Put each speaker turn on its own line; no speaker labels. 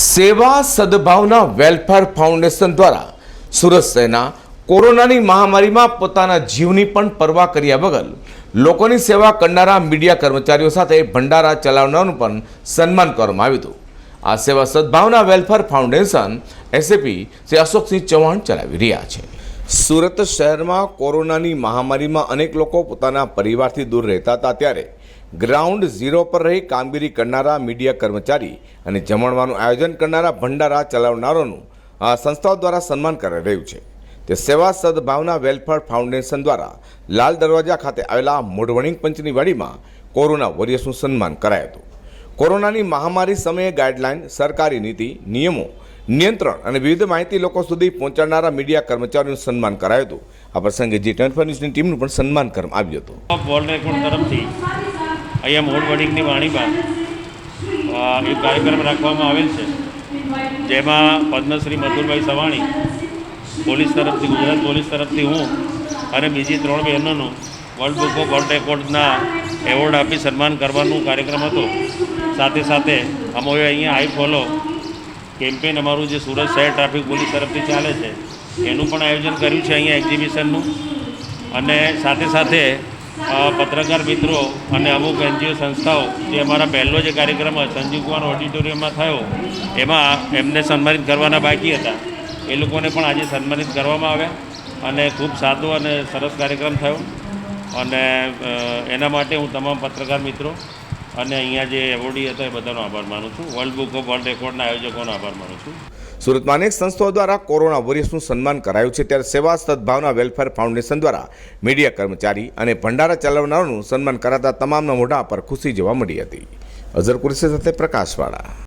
સેવા સદભાવના welfare foundation દ્વારા સુરત શહેરના કોરોનાની મહામારીમાં પોતાના જીવની પણ પરવા કર્યા વગર લોકોની સેવા કરનારા મીડિયા કર્મચારીઓ સાથે ભંડારા ચલાવનારનું પણ સન્માન કરવામાં આવ્યું હતું. આ Seva Sadbhavana welfare foundation SAP Shri Ashoksinh Chauhan ચલાવી રહ્યા છે. સુરત શહેરમાં કોરોનાની મહામારીમાં અનેક લોકો પોતાના પરિવારથી દૂર રહેતા હતા ત્યારે ગ્રાઉન્ડ ઝીરો પર રહી કામગીરી કરનારા મીડિયા કર્મચારી અને જમણવાનું આયોજન કરનારા ભંડારા ચલાવનારોનું આ સંસ્થાઓ દ્વારા સન્માન કરાઈ રહ્યું છે. તે સેવા સદભાવના વેલફેર ફાઉન્ડેશન દ્વારા લાલ દરવાજા ખાતે આવેલા મોઢવણિંગ પંચની વાડીમાં કોરોના વોરિયર્સનું સન્માન કરાયું હતું. કોરોનાની મહામારી સમયે ગાઈડલાઇન સરકારી નીતિ, નિયમો, નિયંત્રણ અને વિવિધ માહિતી લોકો સુધી પહોંચાડનારા મીડિયા કર્મચારીઓનું સન્માન કરાયું હતું. આ પ્રસંગે જી ટ્વેન્ટી ન્યૂઝની ટીમનું પણ સન્માન કરવામાં આવ્યું હતું.
અહીંયા મોડ વડિંગની વાણીમાં એક કાર્યક્રમ રાખવામાં આવેલ છે. જેમાં પદ્મશ્રી મધુરભાઈ સવાણી પોલીસ તરફથી, ગુજરાત પોલીસ તરફથી હું અને બીજી ત્રણ બહેનોનું વર્લ્ડ બુક ઓફ વર્લ્ડ રેકોર્ડના એવોર્ડ આપી સન્માન કરવાનો કાર્યક્રમ હતો. સાથે સાથે અમોએ અહીંયા આઈ ફોલો કેમ્પેન અમારું જે સુરત શહેર ટ્રાફિક પોલીસ તરફથી ચાલે છે, એનું પણ આયોજન કર્યું છે અહીંયા એક્ઝિબિશનનું. અને સાથે સાથે પત્રકાર મિત્રો અને અમુક એનજીઓ સંસ્થાઓ, જે અમારા પહેલો જે કાર્યક્રમ સંજીવ કુમાર ઓડિટોરિયમમાં થયો, એમાં એમને સન્માનિત કરવાના બાકી હતા. એ લોકોને પણ આજે સન્માનિત કરવામાં આવ્યા અને ખૂબ સાદો અને સરસ કાર્યક્રમ થયો. અને એના માટે હું તમામ પત્રકાર મિત્રો અને અહીંયા જે એવોર્ડી હતા એ બધાનો આભાર માનું છું. વર્લ્ડ બુક ઓફ વર્લ્ડ રેકોર્ડના આયોજકોનો આભાર માનું છું.
સુરતમાં અનેક સંસ્થાઓ દ્વારા કોરોના વોરિયર્સનું સન્માન કરાયું છે. ત્યારે સેવા સદભાવના વેલફેર ફાઉન્ડેશન દ્વારા મીડિયા કર્મચારી અને ભંડારા ચલાવનારોનું સન્માન કરાતા તમામના મોઢા પર ખુશી જોવા મળી હતી. અઝર સાથે પ્રકાશવાળા